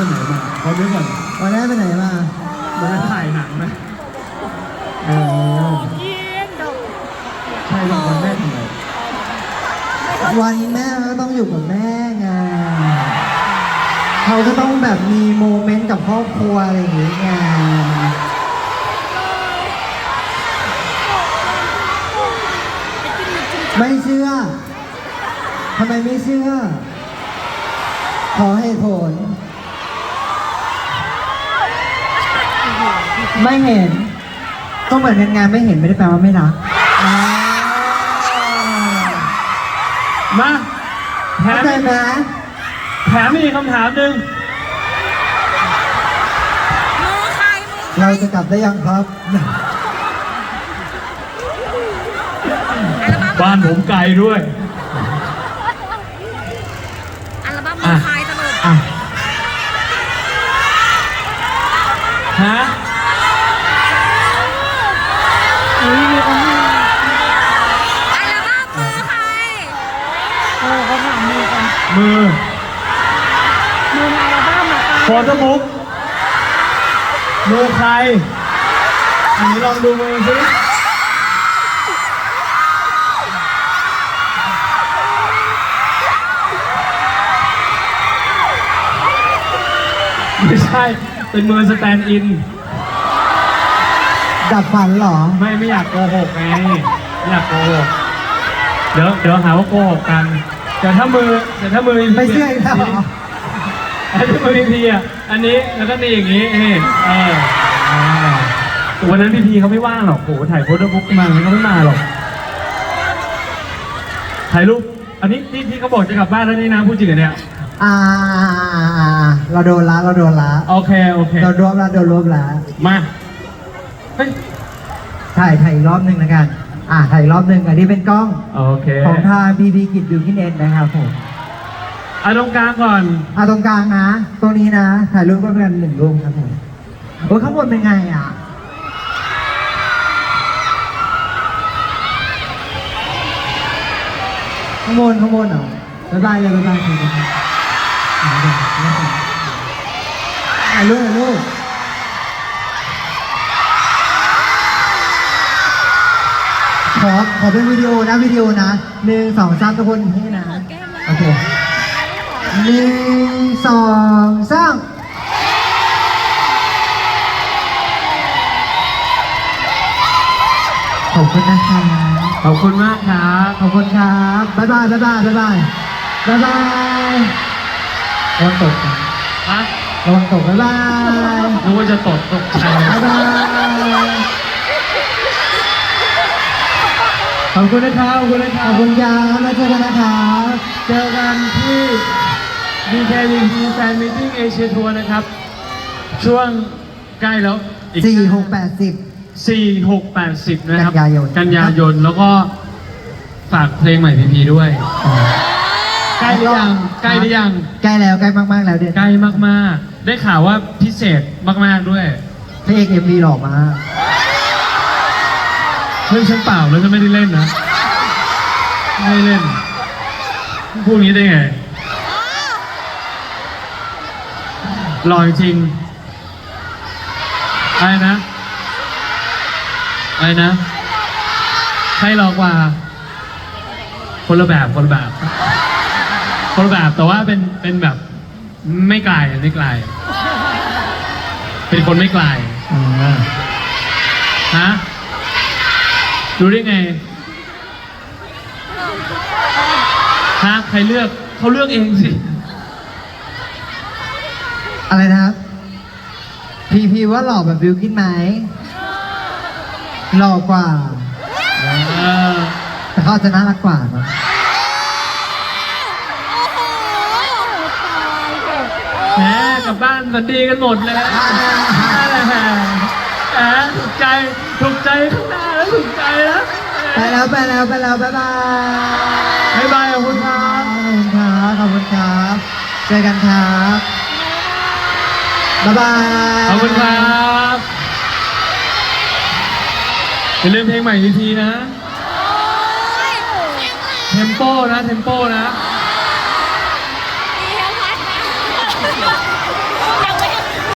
ไปไหนมาขอดูก่อนวันแรกไปไหนมามันไปถ่ายหนังไหมเออใช่หรอกวันแม่ทำไมวันแม่ก็ต้องอยู่กับแม่ไงเขาก็ต้องแบบมีโมเมนต์กับครอบครัวอะไรอย่างเงี้ยไงไม่เชื่อทำไมไม่เชื่อ ขอเหตุผล ไม่เห็น ก็เหมือนกันงานไม่เห็นไม่ได้แปลว่าไม่รักอ่ามาแถเข้ามใจไหมแถมมีกคำถามหนึ่งมือใครมือเราจะกลับได้ยังครับ อัลบั้มบ้านผมไกลด้วย อัลบั้มมือใครสรุป อะ ฮะ อัลบั้มมือใคร มือ มือในอัลบั้มอะ โฟโต้บุ๊กมือใคร อันนี้ลองดูมือสิไม่ใช่ เป็นมือสแตนด์อิน ดับฝันเหรอ ไม่ไม่อยากโกหกไงไม่อยากโกหก เดี๋ยวเดี๋ยวหาว่าโกหกกัน แต่ถ้ามือแต่ถ้ามือไม่เชื่ออีกแล้วเหรอ แต่ถ้ามือพีพีอะอันนี้แล้วก็นี่อย่างนี้นี่เอออ่าวันนั้นพีพีเขาไม่ว่างหรอกโหถ่ายโฟโต้บุ๊กมาเขาไม่มาหรอกถ่ายรูปอันนี้ที่ที่เขาบอกจะกลับบ้านแล้วนี่นะพูดจริงเหรอเนี่ยอ่าเราโดนละเราโดนละโอเคโอเค เรารวมละโดนรวมละมาเฮ้ยถ่ายถ่ายอีกรอบหนึ่งนะกัน อ่าถ่ายอีกรอบหนึ่งอันนี้เป็นกล้องโอเค ของทางบีบีกิจบิวกินเอ็นนะครับผม เอาตรงกลางก่อนอ่าตรงกลางนะ ตรงนี้นะ ถ่ายรูปก็เป็นหนึ่งรูปครับผมโอ้ยข้างบนเป็นไงอะ ข้างบนข้างบนเหรอบ๊ายบายเลยบ๊ายบายคุยครับถ่ายรูปถ่ายรูปขอขอเป็นวิดีโอนะวิดีโอนะหนึ่งสองสามทุกคนนี่นะ โอเค หนึ่งสองสามขอบคุณนะคะขอบคุณมากครับ ขอบคุณครับบ๊ายบายบ๊ายบายบ๊ายบายบ๊ายบายระวังตกนะฮะระวังตกบ๊ายบายนึกว่าจะตดตกใจบ๊ายบายขอบคุณนะครับขอบคุณนะคขรัอบบคุณครับแล้วเจอกันนะครับเจอกันที่ BKVP Fan Meeting Asia Tour นะครับ ช่วงใกล้แล้วอีสี่หกแปดสิบสี่หกแปดสิบนะครับ กันยายน กันยายน แล้วก็ฝากเพลงใหม่พีพีด้วย ใกล้หรือยัง ใกล้หรือยัง ใกล้แล้วใกล้มากๆแล้วเดือนใกล้มากๆ ได้ข่าวว่าพิเศษมากๆด้วย พระเอกเอ็มวีหล่อมากเฮ้ยฉันเปล่าแล้วฉันไม่ได้เล่นนะ ไม่ได้เล่นพูดอย่างนี้ได้ไง หล่อจริงอะไรนะอะไรนะ ใครหลอกกว่า คนละแบบคนละแบบคนละแบบแต่ว่าเป็นเป็นแบบไม่ไกลไม่ไกล เป็นคนไม่ไกลฮะรู้ได้ไงฮะใครเลือกเขาเลือกเองสิ อะไรนะครับ พีพีว่าหล่อแบบบิวกินไหมหล่อกว่าเออแต่เขาอาจจะน่ารักกว่ามั้งแหมกลับบ้านสวัสดีกันหมดเลยนั่นแหละแหมแหมถูกใจถูกใจข้างหน้าแล้วถูกใจแล้วไปแล้วไปแล้วไปแล้วบ๊ายบายบ๊ายบายขอบคุณครับขอบคุณครับขอบคุณครับเจอกันครับ บ๊ายบาย ขอบคุณครับอย่าลืมเพลงใหม่ทีทีนะ เทมโปนะ เทมโปนะโ